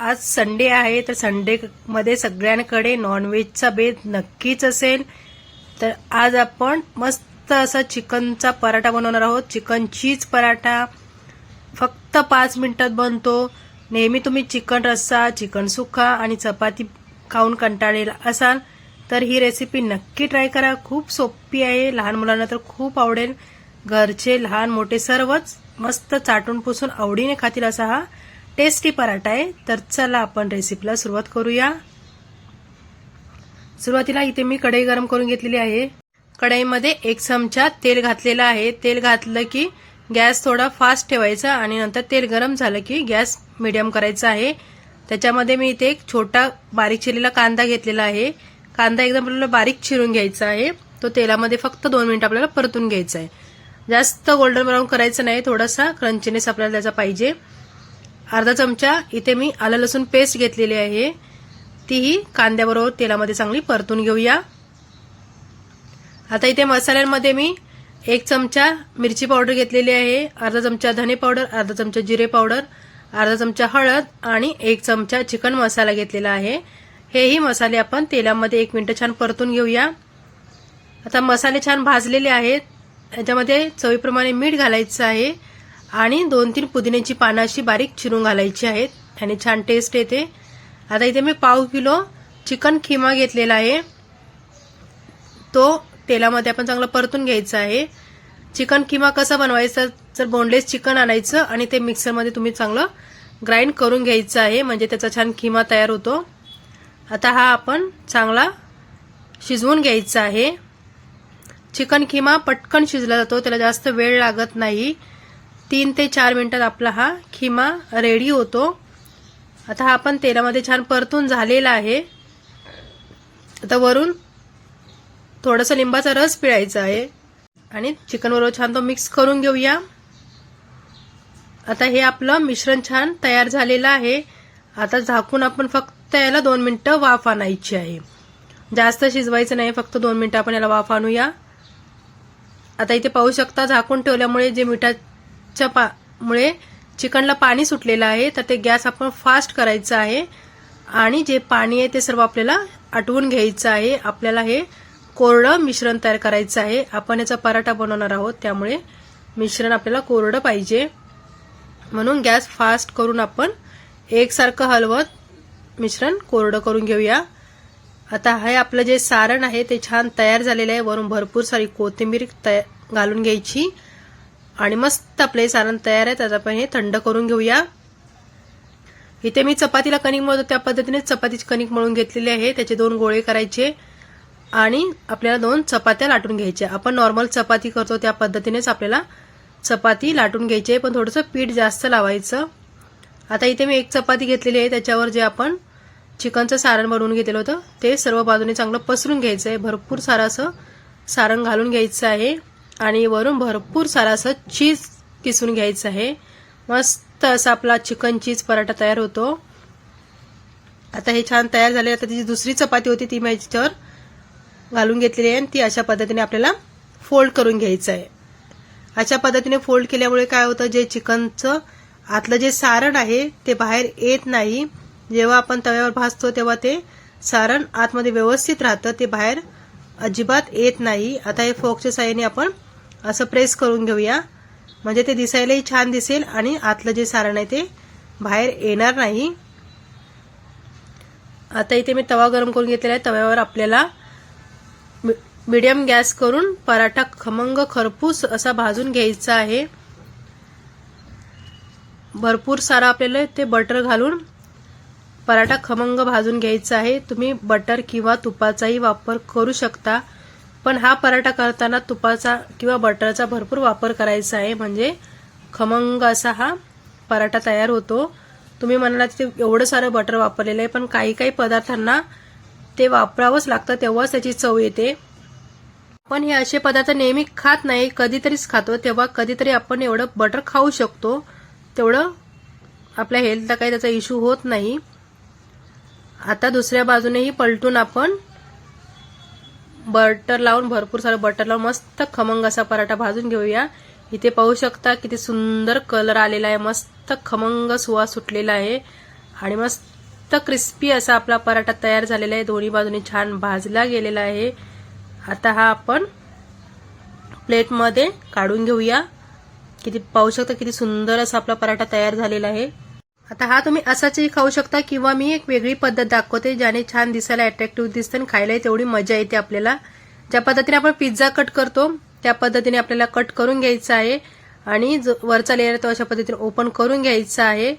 आज संडे आहे तर संडेमध्ये सगळ्यांकडे नॉनव्हेजचा बेत नक्कीच असेल. तर आज आपण मस्त असा चिकनचा पराठा बनवणार आहोत. Chicken cheese paratha. फक्त पाच मिनिटात बनतो. नेहमी तुम्ही चिकन रस्सा चिकन सुखा आणि चपाती खाऊन कंटाळलेला असाल तर ही रेसिपी नक्की ट्राय करा. खूप सोपी आहे. लहान मुलांना तर खूप आवडेल. घरचे लहान मोठे सर्वच मस्त चाटून पुसून आवडीने खातील असा हा टेस्टी पराठा आहे. तर चला आपण रेसिपीला सुरुवात करूया. सुरुवातीला इथे मी कढई गरम करून घेतलेली आहे. कढईमध्ये एक चमचा तेल घातलेला आहे. तेल घातलं की गॅस थोडा फास्ट ठेवायचा आणि नंतर तेल गरम झालं की गॅस मिडियम करायचा आहे. त्याच्यामध्ये मी इथे एक छोटा बारीक चिरलेला कांदा घेतलेला आहे. कांदा एकदम आपल्याला बारीक चिरून घ्यायचा आहे. तो तेलामध्ये फक्त दोन मिनिट आपल्याला परतून घ्यायचा आहे. जास्त गोल्डन ब्राऊन करायचं नाही. थोडासा क्रंचीनेस आपल्याला त्याचा पाहिजे. अर्धा चमचा इथे मी आलं लसूण पेस्ट घेतलेली आहे. तीही कांद्याबरोबर तेलामध्ये चांगली परतून घेऊया. आता इथे मसाल्यांमध्ये मी एक चमचा मिरची पावडर घेतलेली आहे. अर्धा चमचा धने पावडर अर्धा चमचा जिरे पावडर अर्धा चमचा हळद आणि एक चमचा चिकन मसाला घेतलेला आहे. हेही मसाले आपण तेलामध्ये एक मिनटं छान परतून घेऊया. आता मसाले छान भाजलेले आहेत. याच्यामध्ये चवीप्रमाणे मीठ घालायचं आहे. आणि दोन तीन पुदिन्याची पानं अशी बारीक चिरून घालायची आहेत. आणि छान टेस्ट येते. आता इथे मी पाव किलो चिकन खिमा घेतलेला आहे. तो तेलामध्ये आपण चांगला परतून घ्यायचा आहे. चिकन किमा कसा बनवायचा तर बोनलेस चिकन आणायचं आणि ते मिक्सरमध्ये तुम्ही चांगलं ग्राइंड करून घ्यायचं आहे म्हणजे त्याचा छान किमा तयार होतो. आता हा आपण चांगला शिजवून घ्यायचा आहे. चिकन किमा पटकन शिजला जातो त्याला जास्त वेळ लागत नाही. तीन ते चार मिनिटात आपला हा खिमा रेडी होतो. आता हा आपण तेलामध्ये छान परतून झालेला आहे. आता वरून थोडासा लिंबाचा रस पिळायचा आहे. आणि चिकन बरोबर छान तो मिक्स करून घेऊया. आता हे आपलं मिश्रण छान तयार झालेलं आहे. आता झाकून आपण फक्त याला दोन मिनटं वाफ आणायची आहे. जास्त शिजवायचं नाही फक्त दोन मिनटं आपण याला वाफ आणूया. आता इथे पाहू शकता झाकून ठेवल्यामुळे जे मिठाच्या गॅसच्या पामुळे चिकनला पाणी सुटलेलं आहे तर ते गॅस आपण फास्ट करायचं आहे. आणि जे पाणी आहे ते सर्व आपल्याला आटवून घ्यायचं आहे. आपल्याला हे कोरडं मिश्रण तयार करायचं आहे. आपण याचा पराठा बनवणार आहोत त्यामुळे मिश्रण आपल्याला कोरडं पाहिजे. म्हणून गॅस फास्ट करून आपण एकसारखं हलवत मिश्रण कोरडं करून घेऊया. आता हे आपलं जे सारण आहे ते छान तयार झालेलं आहे. वरून भरपूर सारी कोथिंबीर तया घालून घ्यायची. आणि मस्त आपलं हे सारण तयार आहे त्यात आपण हे थंड करून घेऊया. इथे मी चपातीला कणिक मळतो त्या पद्धतीने चपातीची कणिक मळून घेतलेली आहे. त्याचे दोन गोळे करायचे आणि आपल्याला दोन चपात्या लाटून घ्यायच्या. आपण नॉर्मल चपाती करतो त्या पद्धतीनेच आपल्याला चपाती लाटून घ्यायची आहे. पण थोडंसं पीठ जास्त लावायचं. आता इथे मी एक चपाती घेतलेली आहे त्याच्यावर जे आपण चिकनचं सारण बनवून घेतलेलं होतं ते सर्व बाजूने चांगलं पसरून घ्यायचं आहे भरपूर सारं असं सारण घालून घ्यायचं आहे. आणि वरून भरपूर सारं असं चीज किसून घ्यायचं आहे. मस्त असा आपला चिकन चीज पराठा तयार होतो. आता हे छान तयार झाले. आता त्याची दुसरी चपाती होती ती मी याच्यावर घालून घेतलेली आहे आणि ती अशा पद्धतीने आपल्याला फोल्ड करून घ्यायचं आहे. अशा पद्धतीने फोल्ड केल्यामुळे काय होतं जे चिकनचं आतलं जे सारण आहे ते बाहेर येत नाही. जेव्हा आपण तव्यावर भाजतो तेव्हा ते सारण आतमध्ये व्यवस्थित राहतं. ते बाहेर अजिबात येत नाही. आता हे फोकच्या साह्याने आपण असं प्रेस करून घेऊया. म्हणजे ते दिसायलाही छान दिसेल आणि आतलं जे सारण आहे ते बाहेर येणार नाही. आता इथे मी तवा गरम करून घेतलेला आहे. तव्यावर आपल्याला मीडियम गॅस करून पराठा खमंग खरपूस असा भाजून घ्यायचा आहे. भरपूर सारा आपल्याला ते बटर घालून पराठा खमंग भाजून घ्यायचा आहे. तुम्ही बटर किंवा तुपाचाही वापर करू शकता. पण हा पराठा करताना तुपाचा किंवा बटरचा भरपूर वापर करायचा आहे. म्हणजे खमंग असा हा पराठा तयार होतो. तुम्ही म्हणाला ते एवढं सारं बटर वापरलेलं आहे पण काही काही पदार्थांना ते वापरावंच लागतं तेव्हाच त्याची चव येते. पण हे असे पदार्थ नेहमी खात नाही कधीतरीच खातो. तेव्हा कधीतरी आपण एवढं बटर खाऊ शकतो. तेवढं आपल्या हेल्थला काही त्याचा इश्यू होत नाही. आता दुसऱ्या बाजूनेही पलटून आपण बटर लावून भरपूर सारं बटर लावून मस्त खमंग असा पराठा भाजून घेऊया. इथे पाहू शकता किती सुंदर कलर आलेला आहे. मस्त खमंग सुवास सुटलेला आहे. आणि मस्त क्रिस्पी असा आपला पराठा तयार झालेला आहे. दोन्ही बाजूने छान भाजला गेलेला आहे. आता हा आपण प्लेटमध्ये काढून घेऊया. किती पाहू शकता किती सुंदर असा आपला पराठा तयार झालेला आहे. आता हा तुम्ही असाचही खाऊ शकता किंवा मी एक वेगळी पद्धत दाखवते ज्याने छान दिसायला अट्रॅक्टिव्ह दिसतं आणि खायलाही तेवढी मजा येते आपल्याला. ज्या पद्धतीने आपण पिझ्झा कट करतो त्या पद्धतीने आपल्याला कट करून घ्यायचं आहे आणि जो वरचा लेअर तो अशा पद्धतीने ओपन करून घ्यायचा आहे.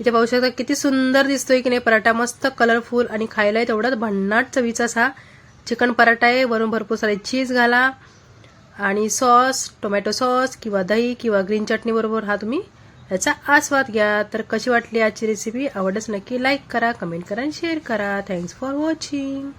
इथे पाहू शकता किती सुंदर दिसतोय की नाही पराठा मस्त कलरफुल आणि खायलाही तेवढाच भन्नाट चवीचा असा चिकन पराठा आहे वरून भरपूर सारे चीज घाला आणि सॉस टोमॅटो सॉस किंवा दही किंवा ग्रीन चटणीबरोबर हा तुम्ही याचा आस्वाद घ्या. तर कशी वाटली आजची रेसिपी आवडच नक्की लाईक करा कमेंट करा आणि शेअर करा. Thanks for watching